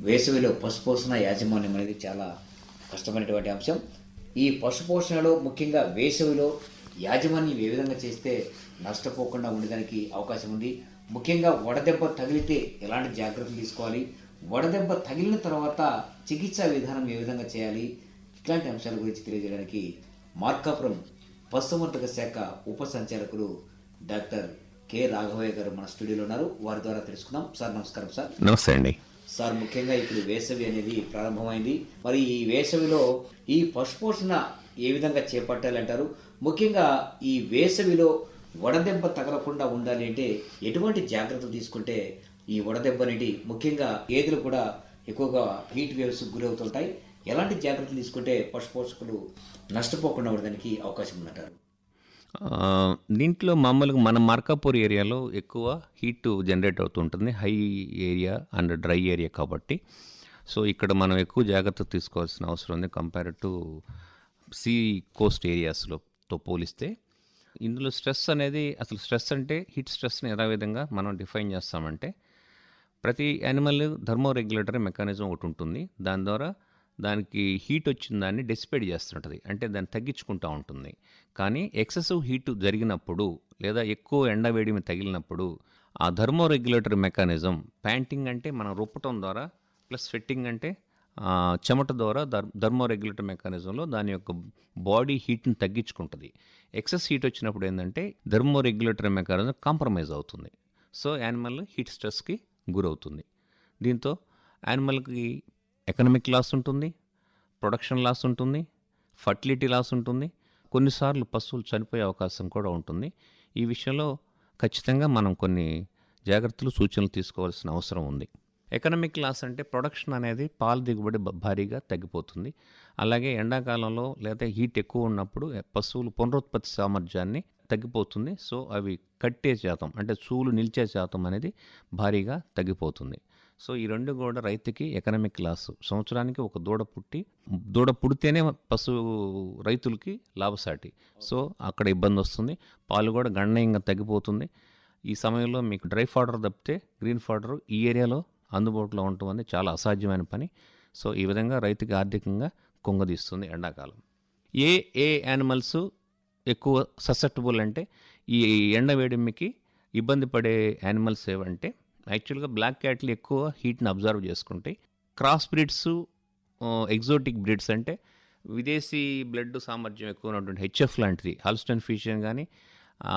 వేసవిలో పశుపోషణ యాజమాన్యం అనేది చాలా కష్టమైనటువంటి అంశం. ఈ పశుపోషణలో ముఖ్యంగా వేసవిలో యాజమాన్యం ఏ విధంగా చేస్తే నష్టపోకుండా ఉండడానికి అవకాశం ఉంది? ముఖ్యంగా వడదెబ్బ తగిలితే ఎలాంటి జాగ్రత్తలు తీసుకోవాలి? వడదెబ్బ తగిలిన తర్వాత చికిత్సా విధానం ఏ విధంగా చేయాలి? ఇట్లాంటి అంశాల గురించి తెలియజేయడానికి మార్కాపురం పశుసంవర్ధక శాఖ ఉప సంచాలకులు డాక్టర్ కె రాఘవయ్య గారు మన స్టూడియోలో ఉన్నారు. వారి ద్వారా తెలుసుకుందాం. సార్ నమస్కారం సార్. నమస్తే అండి. సార్ ముఖ్యంగా ఇప్పుడు వేసవి అనేది ప్రారంభమైంది. మరి ఈ వేసవిలో ఈ పశుపోషణ ఏ విధంగా చేపట్టాలంటారు? ముఖ్యంగా ఈ వేసవిలో వడదెబ్బ తగలకుండా ఉండాలి అంటే ఎటువంటి జాగ్రత్తలు తీసుకుంటే ఈ వడదెబ్బ అనేది ముఖ్యంగా గేదెలు కూడా ఎక్కువగా హీట్ వేవ్స్ గురవుతుంటాయి. ఎలాంటి జాగ్రత్తలు తీసుకుంటే పశుపోషకులు నష్టపోకుండా ఉండడానికి అవకాశం ఉందంటారు? దీంట్లో మామూలుగా మన మార్కాపూర్ ఏరియాలో ఎక్కువ హీట్ జనరేట్ అవుతుంటుంది. High area and dry area కాబట్టి. సో ఇక్కడ మనం ఎక్కువ జాగ్రత్త తీసుకోవాల్సిన అవసరం ఉంది కంపేర్ టు సీ కోస్ట్ ఏరియాస్లోతో పోలిస్తే. ఇందులో స్ట్రెస్ అనేది అసలు స్ట్రెస్ అంటే హీట్ స్ట్రెస్ని ఎలా విధంగా మనం డిఫైన్ చేస్తామంటే ప్రతి యానిమల్ థర్మో రెగ్యులేటరీ మెకానిజం ఒకటి ఉంటుంది. దాని ద్వారా దానికి హీట్ వచ్చిన దాన్ని డెసిపేట్ చేస్తుంటుంది. అంటే దాన్ని తగ్గించుకుంటూ ఉంటుంది. కానీ ఎక్సెసివ్ హీట్ జరిగినప్పుడు లేదా ఎక్కువ ఎండ వేడిమి తగిలినప్పుడు ఆ థర్మో రెగ్యులేటరీ మెకానిజం ప్యాంటింగ్ అంటే మనం రుప్పటం ద్వారా ప్లస్ స్వెట్టింగ్ అంటే చెమట ద్వారా ధర్ ధర్మో రెగ్యులేటర్ మెకానిజంలో దాని యొక్క బాడీ హీట్ని తగ్గించుకుంటుంది. ఎక్సెస్ హీట్ వచ్చినప్పుడు ఏంటంటే ధర్మో రెగ్యులేటర్ మెకానిజం కాంప్రమైజ్ అవుతుంది. సో యానిమల్ హీట్ స్ట్రెస్కి గురవుతుంది. దీంతో యానిమల్కి ఎకనమిక్ లాస్ ఉంటుంది ప్రొడక్షన్ లాస్ ఉంటుంది ఫర్టిలిటీ లాస్ ఉంటుంది కొన్నిసార్లు పశువులు చనిపోయే అవకాశం కూడా ఉంటుంది. ఈ విషయంలో ఖచ్చితంగా మనం కొన్ని జాగ్రత్తలు సూచనలు తీసుకోవాల్సిన అవసరం ఉంది. ఎకనామిక్ లాస్ అంటే ప్రొడక్షన్ అనేది పాల దిగుబడి భారీగా తగ్గిపోతుంది. అలాగే ఎండాకాలంలో లేదా హీట్ ఎక్కువ ఉన్నప్పుడు పశువులు పునరుత్పత్తి సామర్థ్యాన్ని తగ్గిపోతుంది. సో అవి కట్టే శాతం అంటే చూలు నిలిచే శాతం అనేది భారీగా తగ్గిపోతుంది. సో ఈ రెండు కూడా రైతుకి ఎకనామిక్ లాస్. సంవత్సరానికి ఒక దూడ పుట్టి దూడ పుడితేనే పశు రైతులకి లాభసాటి. సో అక్కడ ఇబ్బంది వస్తుంది. పాలు కూడా గణనీయంగా తగ్గిపోతుంది. ఈ సమయంలో మీకు డ్రై ఫాడర్ తప్పితే గ్రీన్ ఫాడర్ ఈ ఏరియాలో అందుబాటులో ఉండటం అనేది చాలా అసాధ్యమైన పని. సో ఈ విధంగా రైతుకి ఆర్థికంగా కుంగదీస్తుంది ఎండాకాలం. ఏ ఏ యానిమల్స్ ఎక్కువ ససెప్టబుల్ అంటే ఈ ఎండ వేడిమికి ఇబ్బంది పడే యానిమల్స్ ఏవంటే యాక్చువల్గా బ్లాక్ క్యాట్లు ఎక్కువ హీట్ని అబ్జర్వ్ చేసుకుంటాయి. క్రాస్ బ్రిడ్స్ ఎగ్జోటిక్ బ్రిడ్స్ అంటే విదేశీ బ్లడ్ సామర్థ్యం ఎక్కువ ఉన్నటువంటి హెచ్ఎఫ్ లాంటిది. హల్స్టన్ ఫిషియన్ కానీ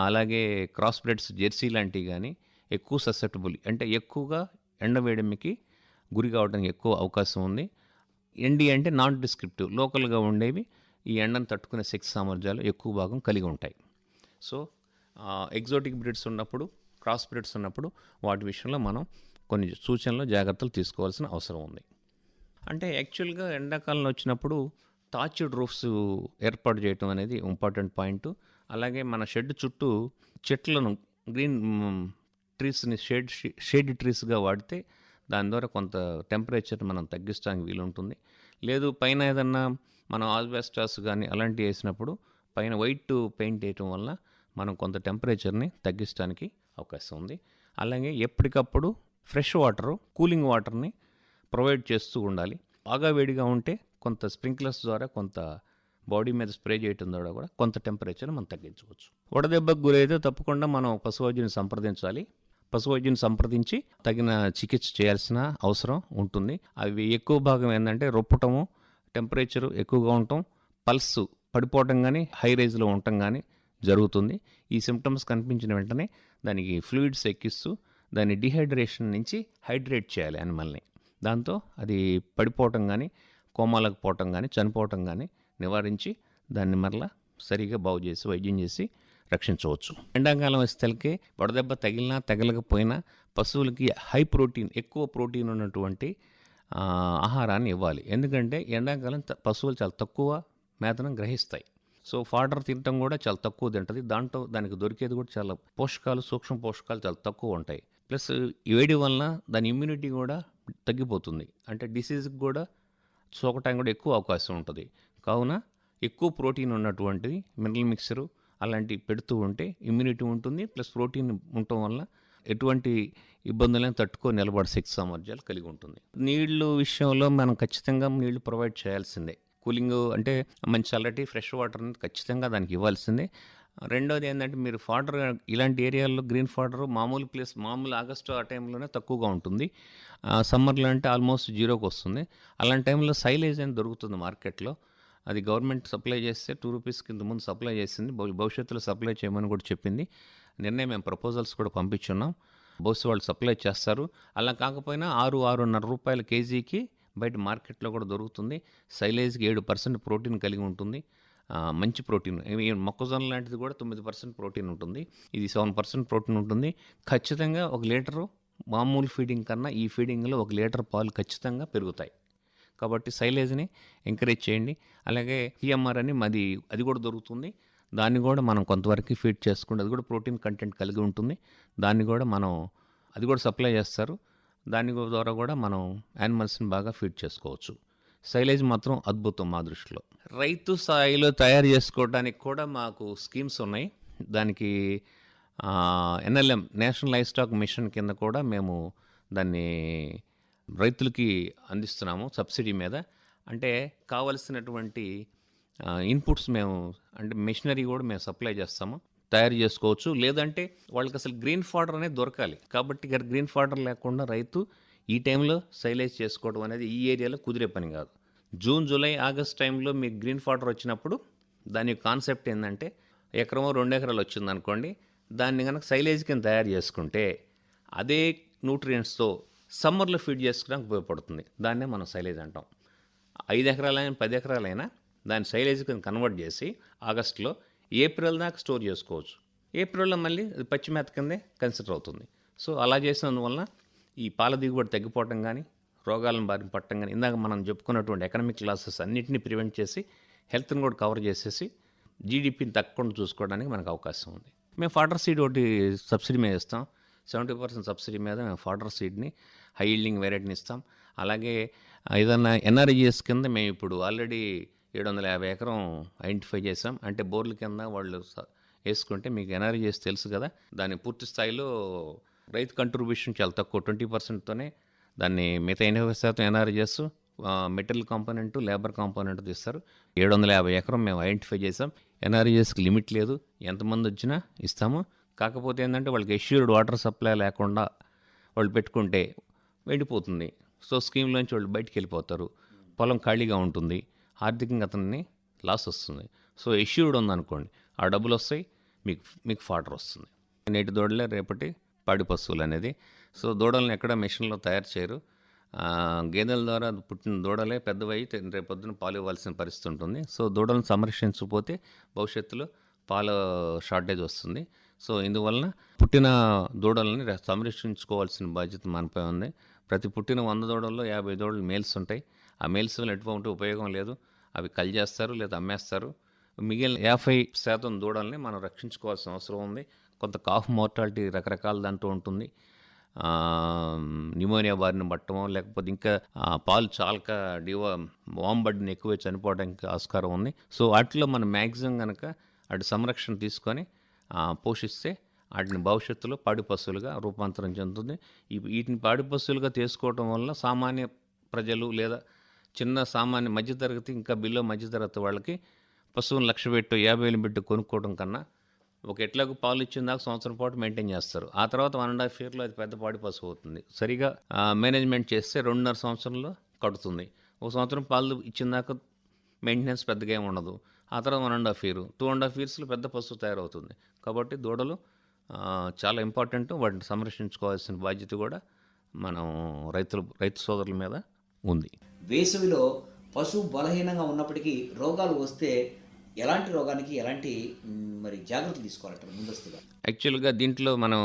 అలాగే క్రాస్ బ్రెడ్స్ జెర్సీ లాంటివి కానీ ఎక్కువ ససెప్టబుల్ అంటే ఎక్కువగా ఎండవేయడమికి గురి కావడానికి ఎక్కువ అవకాశం ఉంది. ఎండి అంటే నాన్ డిస్క్రిప్టివ్ లోకల్గా ఉండేవి ఈ ఎండను తట్టుకునే శక్తి సామర్థ్యాలు ఎక్కువ భాగం కలిగి ఉంటాయి. సో ఎగ్జోటిక్ బ్రీడ్స్ ఉన్నప్పుడు క్రాస్ పీరియడ్స్ ఉన్నప్పుడు వాటి విషయంలో మనం కొన్ని సూచనలు జాగ్రత్తలు తీసుకోవాల్సిన అవసరం ఉంది. అంటే యాక్చువల్గా ఎండాకాలంలో వచ్చినప్పుడు తాచుడ్ రూఫ్స్ ఏర్పాటు చేయటం అనేది ఇంపార్టెంట్ పాయింట్. అలాగే మన షెడ్ చుట్టూ చెట్లను గ్రీన్ ట్రీస్ని షేడ్ షేడ్ ట్రీస్గా వాడితే దాని ద్వారా కొంత టెంపరేచర్ మనం తగ్గించడానికి వీలుంటుంది. లేదు పైన ఏదన్నా మనం ఆజ్బెస్టాస్ కానీ అలాంటివి వేసినప్పుడు పైన వైట్ పెయింట్ వేయటం వల్ల మనం కొంత టెంపరేచర్ని తగ్గించడానికి అవకాశం ఉంది. అలాగే ఎప్పటికప్పుడు ఫ్రెష్ వాటరు కూలింగ్ వాటర్ని ప్రొవైడ్ చేస్తూ ఉండాలి. బాగా వేడిగా ఉంటే కొంత స్ప్రింక్లర్స్ ద్వారా కొంత బాడీ మీద స్ప్రే చేయటం ద్వారా కూడా కొంత టెంపరేచర్ మనం తగ్గించవచ్చు. వడదెబ్బకు గురైతే తప్పకుండా మనం పశువైద్యుని సంప్రదించాలి. పశువైద్యుని సంప్రదించి తగిన చికిత్స చేయాల్సిన అవసరం ఉంటుంది. అవి ఎక్కువ భాగం ఏంటంటే రొప్పటము టెంపరేచర్ ఎక్కువగా ఉండటం పల్స్ పడిపోవటం కానీ హై రేజ్లో ఉండటం కానీ జరుగుతుంది. ఈ సిమ్టమ్స్ కనిపించిన వెంటనే దానికి ఫ్లూయిడ్స్ ఎక్కిస్తూ దాన్ని డిహైడ్రేషన్ నుంచి హైడ్రేట్ చేయాలి యానిమల్ని దాంతో అది పడిపోవటం కానీ కోమాలకు పోవటం కానీ చనిపోవటం కానీ నివారించి దాన్ని మరలా సరిగా బాగు చేసి వైద్యం చేసి రక్షించవచ్చు. ఎండాకాలం వస్తేలకే వడదెబ్బ తగిలినా తగలకపోయినా పశువులకి హై ప్రోటీన్ ఎక్కువ ప్రోటీన్ ఉన్నటువంటి ఆహారాన్ని ఇవ్వాలి. ఎందుకంటే ఎండాకాలం త- పశువులు చాలా తక్కువ మేతను గ్రహిస్తాయి. సో ఫాడర్ తినటం కూడా చాలా తక్కువ తింటుంది. దాంట్లో దానికి దొరికేది కూడా చాలా పోషకాలు సూక్ష్మ పోషకాలు చాలా తక్కువ ఉంటాయి. ప్లస్ వేడి వలన దాని ఇమ్యూనిటీ కూడా తగ్గిపోతుంది. అంటే డిసీజ్కి కూడా సోకటానికి కూడా ఎక్కువ అవకాశం ఉంటుంది. కావున ఎక్కువ ప్రోటీన్ ఉన్నటువంటిది మినరల్ మిక్సరు అలాంటివి పెడుతూ ఉంటే ఇమ్యూనిటీ ఉంటుంది. ప్లస్ ప్రోటీన్ ఉండటం వల్ల ఎటువంటి ఇబ్బందులను తట్టుకొని నిలబడే శక్తి సామర్థ్యాలు కలిగి ఉంటుంది. నీళ్ళు విషయంలో మనం ఖచ్చితంగా నీళ్ళు ప్రొవైడ్ చేయాల్సిందే. కూలింగ్ అంటే మంచి చల్లటి ఫ్రెష్ వాటర్ అనేది ఖచ్చితంగా దానికి ఇవ్వాల్సిందే. రెండోది ఏంటంటే మీరు ఫాడర్ ఇలాంటి ఏరియాల్లో గ్రీన్ ఫాడర్ మామూలు ప్లేస్ మామూలు ఆగస్టు ఆ టైంలోనే తక్కువగా ఉంటుంది. సమ్మర్లో అంటే ఆల్మోస్ట్ జీరోకి వస్తుంది. అలాంటి టైంలో సైలేజ్ అని దొరుకుతుంది మార్కెట్లో. అది గవర్నమెంట్ సప్లై చేస్తే టూ రూపీస్ కింద ముందు సప్లై చేసింది. భవిష్యత్తులో సప్లై చేయమని కూడా చెప్పింది. నిన్నే మేము ప్రపోజల్స్ కూడా పంపించున్నాం. బహుశా వాళ్ళు సప్లై చేస్తారు. అలా కాకపోయినా ఆరు ఆరున్నర రూపాయల కేజీకి బయట మార్కెట్లో కూడా దొరుకుతుంది. సైలేజ్కి ఏడు పర్సెంట్ ప్రోటీన్ కలిగి ఉంటుంది. మంచి ప్రోటీన్. మొక్కజొన్న లాంటిది కూడా తొమ్మిది పర్సెంట్ ప్రోటీన్ ఉంటుంది. ఇది సెవెన్ పర్సెంట్ ప్రోటీన్ ఉంటుంది. ఖచ్చితంగా ఒక లీటరు మామూలు ఫీడింగ్ కన్నా ఈ ఫీడింగ్లో ఒక లీటర్ పాలు ఖచ్చితంగా పెరుగుతాయి. కాబట్టి సైలేజ్ని ఎంకరేజ్ చేయండి. అలాగే టీఎంఆర్ అని మాది అది కూడా దొరుకుతుంది. దాన్ని కూడా మనం కొంతవరకు ఫీడ్ చేసుకుంటే అది కూడా ప్రోటీన్ కంటెంట్ కలిగి ఉంటుంది. దాన్ని కూడా మనం అది కూడా సప్లై చేస్తారు. దాని ద్వారా కూడా మనం యానిమల్స్ని బాగా ఫీడ్ చేసుకోవచ్చు. సైలేజ్ మాత్రం అద్భుతం మా దృష్టిలో. రైతు స్థాయిలో తయారు చేసుకోవడానికి కూడా మాకు స్కీమ్స్ ఉన్నాయి. దానికి NLM national livestock mission కింద కూడా మేము దాన్ని రైతులకి అందిస్తున్నాము సబ్సిడీ మీద. అంటే కావలసినటువంటి ఇన్పుట్స్ మేము అంటే మిషనరీ కూడా మేము సప్లై చేస్తాము. తయారు చేసుకోవచ్చు. లేదంటే వాళ్ళకి అసలు గ్రీన్ ఫాడర్ అనేది దొరకాలి. కాబట్టి ఇక గ్రీన్ ఫాడర్ లేకుండా రైతు ఈ టైంలో సైలేజ్ చేసుకోవడం అనేది ఈ ఏరియాలో కుదిరే పని కాదు. జూన్ జూలై ఆగస్ట్ టైంలో మీకు గ్రీన్ ఫాడర్ వచ్చినప్పుడు దాని కాన్సెప్ట్ ఏంటంటే ఎకరమో రెండు ఎకరాలు వచ్చింది అనుకోండి దాన్ని కనుక సైలేజ్ కింద తయారు చేసుకుంటే అదే న్యూట్రియంట్స్తో సమ్మర్లో ఫీడ్ చేసుకోవడానికి ఉపయోగపడుతుంది. దాన్నే మనం సైలేజ్ అంటాం. ఐదు ఎకరాలైనా పది ఎకరాలైనా దాన్ని సైలేజ్ కింద కన్వర్ట్ చేసి ఆగస్టులో ఏప్రిల్ దాకా స్టోర్ చేసుకోవచ్చు. ఏప్రిల్లో మళ్ళీ అది పచ్చి మేత కిందే కన్సిడర్ అవుతుంది. సో అలా చేసినందువలన ఈ పాల దిగుబడి తగ్గిపోవటం కానీ రోగాలను బారిన పట్టడం కానీ ఇందాక మనం చెప్పుకున్నటువంటి ఎకనామిక్ లాసెస్ అన్నింటినీ ప్రివెంట్ చేసి హెల్త్ని కూడా కవర్ చేసేసి జీడిపిని తగ్గకుండా చూసుకోవడానికి మనకు అవకాశం ఉంది. మేము ఫాడర్ సీడ్ ఒకటి సబ్సిడీ మీద ఇస్తాం. సెవెంటీ పర్సెంట్ సబ్సిడీ మీద మేము ఫాడర్ సీడ్ని హై ఈల్డింగ్ వెరైటీని ఇస్తాం. అలాగే ఏదైనా ఏదన్నా ఎన్ఆర్ఈఎస్ కింద మేము ఇప్పుడు ఆల్రెడీ ఏడు వందల యాభై ఎకరం ఐడెంటిఫై చేసాం అంటే బోర్ల కింద వాళ్ళు వేసుకుంటే మీకు ఎన్ఆర్ఈఎస్ తెలుసు కదా. దాని పూర్తి స్థాయిలో రైతు కంట్రిబ్యూషన్ చాలా తక్కువ. ట్వంటీ పర్సెంట్తోనే దాన్ని మిగతా ఎనభై శాతం NREGS material component labour component తీస్తారు. ఏడు వందల యాభై ఎకరం మేము ఐడెంటిఫై చేసాం ఎన్ఆర్జీఎస్కి లిమిట్ లేదు. ఎంతమంది వచ్చినా ఇస్తాము. కాకపోతే ఏంటంటే వాళ్ళకి ఎష్యూర్డ్ వాటర్ సప్లై లేకుండా వాళ్ళు పెట్టుకుంటే వెళ్ళిపోతుంది సో స్కీమ్లోంచి వాళ్ళు బయటికి వెళ్ళిపోతారు. పొలం ఖాళీగా ఉంటుంది. ఆర్థికంగా అతన్ని లాస్ వస్తుంది. సో ఎష్యూర్డ్ ఉందనుకోండి. ఆ డబ్బులు వస్తాయి మీకు మీకు ఫాటర్ వస్తుంది. నేటి దూడలే రేపటి పాడి పశువులు అనేది సో దూడలను ఎక్కడ మెషిన్లో తయారు చేయరు. గేదెల ద్వారా పుట్టిన దూడలే పెద్దవై రేపొద్దున పాలు ఇవ్వాల్సిన పరిస్థితి ఉంటుంది. సో దూడలను సంరక్షించకపోతే భవిష్యత్తులో పాల షార్టేజ్ వస్తుంది. సో ఇందువలన పుట్టిన దూడలని సంరక్షించుకోవాల్సిన బాధ్యత మనపై ఉంది. ప్రతి పుట్టిన వంద దూడల్లో యాభై దూడలు మేల్స్ ఉంటాయి. ఆ మేల్స్ వల్ల ఎటువంటి ఉపయోగం లేదు. అవి కల్ చేస్తారు లేదా అమ్మేస్తారు. మిగిలిన యాభై శాతం దూడల్ని మనం రక్షించుకోవాల్సిన అవసరం ఉంది. కొంత కాఫ్ మోర్టాలిటీ రకరకాల దాంట్లో ఉంటుంది. న్యూమోనియా బారిన పట్టడం లేకపోతే ఇంకా పాలు చాలక డివో వాంబడ్ని ఎక్కువ చనిపోవడానికి ఆస్కారం ఉంది. సో వాటిలో మనం మ్యాక్సిమం కనుక అటు సంరక్షణ తీసుకొని పోషిస్తే వాటిని భవిష్యత్తులో పాడి పశువులుగా రూపాంతరం చెందుతుంది. వీటిని పాడి పశువులుగా తీసుకోవటం వల్ల సామాన్య ప్రజలు లేదా చిన్న సామాన్య మధ్యతరగతి ఇంకా బిలో మధ్యతరగతి వాళ్ళకి పశువుని లక్ష పెట్టు యాభై వేలు పెట్టి కొనుక్కోవడం కన్నా ఒక ఎట్లకు పాలు ఇచ్చిన దాకా సంవత్సరం పాటు మెయింటైన్ చేస్తారు. ఆ తర్వాత వన్ అండ్ హాఫ్ ఇయర్లో అది పెద్ద పాడి పశువు అవుతుంది. సరిగా మేనేజ్మెంట్ చేస్తే రెండున్నర సంవత్సరంలో కడుతుంది. ఒక సంవత్సరం పాలు ఇచ్చిన దాకా మెయింటెనెన్స్ పెద్దగా ఏమి ఉండదు. ఆ తర్వాత one and half year. Two and half ఇయర్స్లో పెద్ద పశువు తయారవుతుంది. కాబట్టి దూడలు చాలా ఇంపార్టెంట్. వాటిని సంరక్షించుకోవాల్సిన బాధ్యత కూడా మనం రైతులు రైతు సోదరుల మీద ఉంది. వేసవిలో పశువు బలహీనంగా ఉన్నప్పటికీ రోగాలు వస్తే ఎలాంటి రోగానికి ఎలాంటి మరి జాగ్రత్తలు తీసుకోవాలంటారు ముందస్తుగా? యాక్చువల్గా దీంట్లో మనం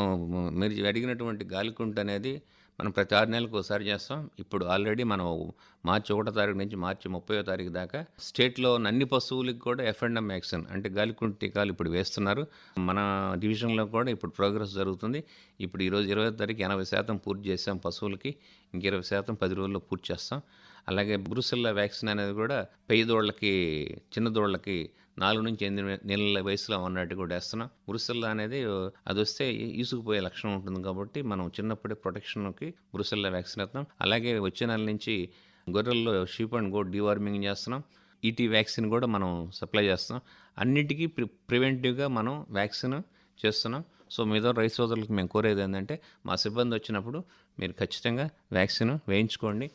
మీరు అడిగినటువంటి గాలికుంట అనేది మనం ప్రతి ఆరు నెలలకు ఒకసారి చేస్తాం. ఇప్పుడు ఆల్రెడీ మనం మార్చి ఒకటో తారీఖు నుంచి మార్చి ముప్పై తారీఖు దాకా స్టేట్లో ఉన్న అన్ని పశువులకి కూడా ఎఫ్ఎండ్ఎం వ్యాక్సిన్ అంటే గాలికుంటు టీకాలు ఇప్పుడు వేస్తున్నారు. మన డివిజన్లో కూడా ఇప్పుడు ప్రోగ్రెస్ జరుగుతుంది. ఇప్పుడు ఈరోజు ఇరవై తారీఖు ఎనభై శాతం పూర్తి చేసాం పశువులకి. ఇంక ఇరవై శాతం పది రోజుల్లో పూర్తి చేస్తాం. అలాగే బ్రూసెల్లా వ్యాక్సిన్ అనేది కూడా పెయ్యదోళ్ళకి చిన్నదోళ్ళకి చిన్న నాలుగు నుంచి ఎనిమిది నెలల వయసులో ఉన్నట్టు కూడా వేస్తున్నాం. బ్రూసెల్లా అనేది అది వస్తే ఈసుకుపోయే లక్షణం ఉంటుంది కాబట్టి మనం చిన్నప్పుడే ప్రొటెక్షన్కి బ్రూసెల్లా వ్యాక్సిన్ వేస్తాం. అలాగే వచ్చే నెల నుంచి గొర్రెల్లో షీప్ అండ్ గో డివార్మింగ్ చేస్తున్నాం. ఈటీ వ్యాక్సిన్ కూడా మనం సప్లై చేస్తున్నాం. అన్నిటికీ ప్రి ప్రివెంటివ్గా మనం వ్యాక్సిన్ చేస్తున్నాం. సో మీద రైతు సోదరులకు మేము కోరేది ఏంటంటే మా సిబ్బంది వచ్చినప్పుడు మీరు ఖచ్చితంగా వ్యాక్సిన్ వేయించుకోండి.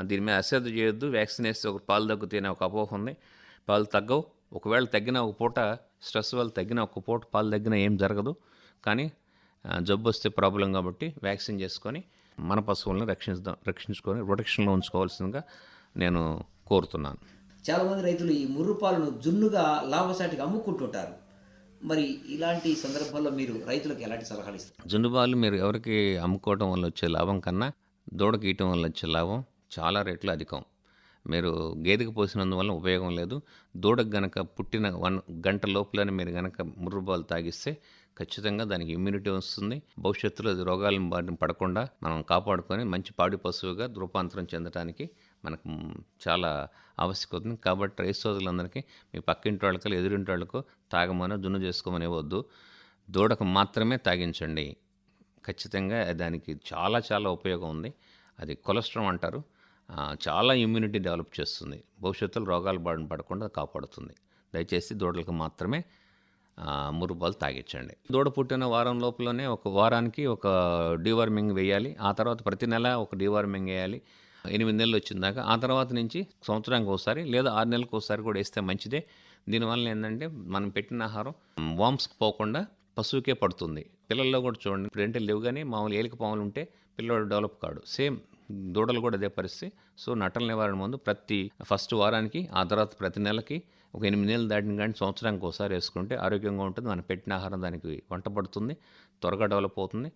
దీని మీద అశ్రద్ధ చేయొద్దు. వ్యాక్సిన్ వేస్తే ఒక పాలు తగ్గుతాయి అనే ఒక అపోహ ఉంది. పాలు తగ్గవు. ఒకవేళ తగ్గిన ఒక పూట స్ట్రెస్ వల్ల తగ్గిన ఒక పూట పాలు తగ్గిన ఏం జరగదు. కానీ జబ్బు వస్తే ప్రాబ్లం కాబట్టి వ్యాక్సిన్ చేసుకొని మన పశువులను రక్షించుదాం రక్షించుకొని ప్రొటెక్షన్లో ఉంచుకోవాల్సిందిగా నేను కోరుతున్నాను. చాలామంది రైతులు ఈ ముర్రు పాలను జున్నుగా లాభసాటికి అమ్ముకుంటుంటారు. మరి ఇలాంటి సందర్భాల్లో మీరు రైతులకు ఎలాంటి సలహాలు ఇస్తారు? జున్నుబాలు మీరు ఎవరికి అమ్ముకోవడం వల్ల వచ్చే లాభం కన్నా దూడకి ఇయటం వల్ల వచ్చే లాభం చాలా రేట్లు అధికం. మీరు గేదెకి పోసినందువల్ల ఉపయోగం లేదు. దూడకు గనక పుట్టిన వన్ గంట లోపలనే మీరు గనక ముర్రుబాలు తాగిస్తే ఖచ్చితంగా దానికి ఇమ్యూనిటీ వస్తుంది. భవిష్యత్తులో అది బారిన పడకుండా మనం కాపాడుకొని మంచి పాడి పశువుగా రూపాంతరం చెందడానికి మనకు చాలా ఆవశ్యక అవుతుంది కాబట్టి రైతు సోదరులందరికీ మీ పక్కింటి వాళ్ళకి ఎదురింటి వాళ్ళకు తాగమని దున్ను చేసుకోమని వద్దు. దూడకు మాత్రమే తాగించండి. ఖచ్చితంగా దానికి చాలా చాలా ఉపయోగం ఉంది. అది కొలెస్ట్రాల్ అంటారు. చాలా ఇమ్యూనిటీ డెవలప్ చేస్తుంది. భవిష్యత్తులో రోగాలు బారిన పడకుండా కాపాడుతుంది. దయచేసి దూడలకు మాత్రమే మురుబాలు తాగించండి దూడ పుట్టిన వారం లోపలనే ఒక వారానికి ఒక డీవార్మింగ్ వేయాలి. ఆ తర్వాత ప్రతి నెల ఒక డీవార్మింగ్ వేయాలి. ఎనిమిది నెలలు వచ్చిందాక ఆ తర్వాత నుంచి సంవత్సరానికి ఒకసారి లేదా ఆరు నెలలకు ఒకసారి కూడా వేస్తే మంచిదే. దీనివల్ల ఏంటంటే మనం పెట్టిన ఆహారం వామ్స్ పోకుండా పశువుకే పడుతుంది. పిల్లల్లో కూడా చూడండి ఇప్పుడు ఏంటంటే లేవు కానీ మామూలు ఏలిక పాములు ఉంటే పిల్లవాడు డెవలప్ కాడు. సేమ్ దూడలు కూడా అదే పరిస్థితి. సో నటల నివారణ ముందు ప్రతి ఫస్ట్ వారానికి ఆ తర్వాత ప్రతి నెలకి ఒక ఎనిమిది నెలలు దాటిన కానీ సంవత్సరానికి ఒకసారి వేసుకుంటే ఆరోగ్యంగా ఉంటుంది. మనం పెట్టిన ఆహారం దానికి వంట పడుతుంది త్వరగా డెవలప్ అవుతుంది.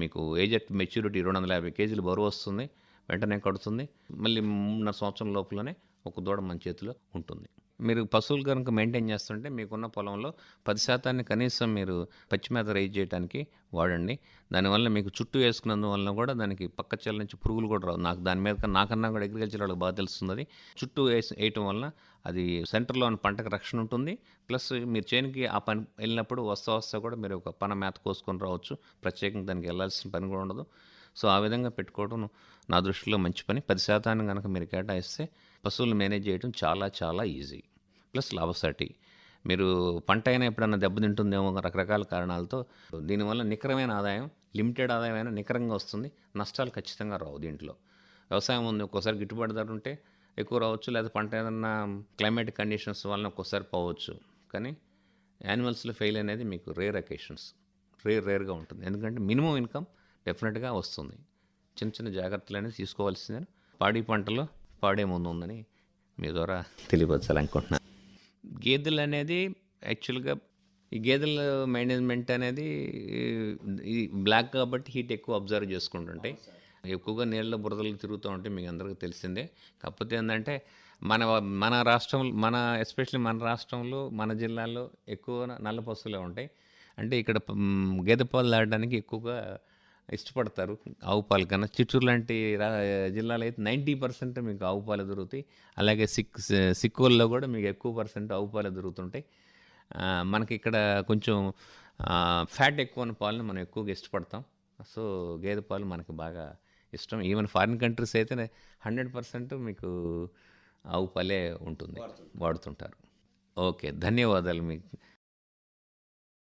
మీకు ఏజ్ అట్ మెచ్యూరిటీ రెండు వందల యాభై కేజీలు బరువు వస్తుంది వెంటనే కడుతుంది. మళ్ళీ మూడున్నర సంవత్సరం లోపలనే ఒక దూడ మన చేతిలో ఉంటుంది. మీరు పశువులు కనుక మెయింటైన్ చేస్తుంటే మీకున్న పొలంలో పది శాతాన్ని కనీసం మీరు పచ్చిమేత రైజ్ చేయడానికి వాడండి. దానివల్ల మీకు చుట్టూ వేసుకున్నందువల్ల కూడా దానికి పక్క చెల్ల నుంచి పురుగులు కూడా రావు. నాకు దాని మీద నాకన్నా కూడా అగ్రికల్చర్ వాళ్ళకి బాగా తెలుస్తుంది అది. చుట్టూ వేసి వేయటం వల్ల అది సెంటర్లో ఉన్న పంటకు రక్షణ ఉంటుంది. ప్లస్ మీరు చేనుకి ఆ పని వెళ్ళినప్పుడు వస్తా వస్తా కూడా మీరు ఒక పన మేత కోసుకొని రావచ్చు. ప్రత్యేకంగా దానికి వెళ్ళాల్సిన పని కూడా ఉండదు. సో ఆ విధంగా పెట్టుకోవడం నా దృష్టిలో మంచి పని. పది శాతాన్ని కనుక మీరు కేటాయిస్తే పశువులు మేనేజ్ చేయడం చాలా చాలా ఈజీ. ప్లస్ లాభసాటి మీరు పంట అయినా ఎప్పుడన్నా దెబ్బతింటుందేమో రకరకాల కారణాలతో దీనివల్ల నికరమైన ఆదాయం లిమిటెడ్ ఆదాయం అయినా నికరంగా వస్తుంది. నష్టాలు ఖచ్చితంగా రావు దీంట్లో. వ్యవసాయం ఉంది ఒక్కోసారి గిట్టుబాటు ధర ఉంటే ఎక్కువ రావచ్చు. లేదా పంట ఏదన్నా క్లైమేట్ కండిషన్స్ వలన ఒక్కోసారి పోవచ్చు. కానీ యానిమల్స్లో ఫెయిల్ అనేది మీకు రేర్ అకేషన్స్. రేర్ రేర్గా ఉంటుంది. ఎందుకంటే మినిమం ఇన్కమ్ డెఫినెట్గా వస్తుంది. చిన్న చిన్న జాగ్రత్తలు అనేది తీసుకోవాల్సిందని పాడి పంటలో పాడే ముందు ఉందని మీ ద్వారా తెలియపరచాలనుకుంటున్నాను గేదెలు అనేది యాక్చువల్గా ఈ గేదెల మేనేజ్మెంట్ అనేది ఈ బ్లాక్ కాబట్టి హీట్ ఎక్కువ అబ్జర్వ్ చేసుకుంటుంటాయి ఎక్కువగా నీళ్ళ బురదలు తిరుగుతూ ఉంటాయి మీకు అందరికీ తెలిసిందే. కాకపోతే ఏంటంటే మన మన రాష్ట్రంలో మన ఎస్పెషల్లీ మన రాష్ట్రంలో మన జిల్లాలో ఎక్కువ నల్ల పశువులే ఉంటాయి. అంటే ఇక్కడ గేదె పాలు తాగడానికి ఎక్కువగా ఇష్టపడతారు. ఆవు పాలు కన్నా చిత్తూరు లాంటి రా జిల్లాలో అయితే నైంటీ పర్సెంట్ మీకు ఆవు పాలు దొరుకుతాయి. అలాగే సిక్ సిక్కుల్లో కూడా మీకు ఎక్కువ పర్సెంట్ ఆవు పాలు దొరుకుతుంటాయి. మనకి ఇక్కడ కొంచెం ఫ్యాట్ ఎక్కువ ఉన్న పాలను మనం ఎక్కువగా ఇష్టపడతాం. సో గేదె పాలు మనకి బాగా ఇష్టం. ఈవెన్ ఫారిన్ కంట్రీస్ అయితే హండ్రెడ్ పర్సెంట్ మీకు ఆవు పాలే ఉంటుంది. వాడుతుంటారు. ఓకే ధన్యవాదాలు మీకు.